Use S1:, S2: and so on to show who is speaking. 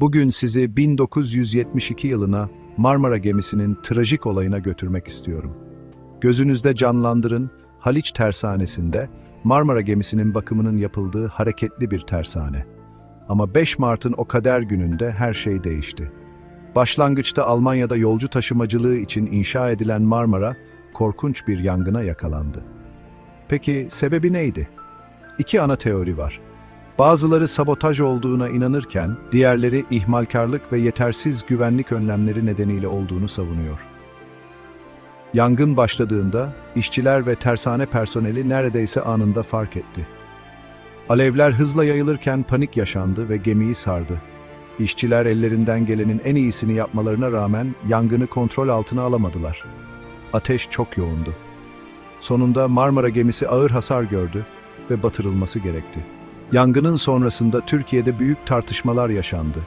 S1: Bugün sizi 1972 yılına Marmara gemisinin trajik olayına götürmek istiyorum. Gözünüzde canlandırın, Haliç Tersanesi'nde Marmara gemisinin bakımının yapıldığı hareketli bir tersane. Ama 5 Mart'ın o kader gününde her şey değişti. Başlangıçta Almanya'da yolcu taşımacılığı için inşa edilen Marmara, korkunç bir yangına yakalandı. Peki sebebi neydi? İki ana teori var. Bazıları sabotaj olduğuna inanırken, diğerleri ihmalkarlık ve yetersiz güvenlik önlemleri nedeniyle olduğunu savunuyor. Yangın başladığında işçiler ve tersane personeli neredeyse anında fark etti. Alevler hızla yayılırken panik yaşandı ve gemiyi sardı. İşçiler ellerinden gelenin en iyisini yapmalarına rağmen yangını kontrol altına alamadılar. Ateş çok yoğundu. Sonunda Marmara gemisi ağır hasar gördü ve batırılması gerekti. Yangının sonrasında Türkiye'de büyük tartışmalar yaşandı.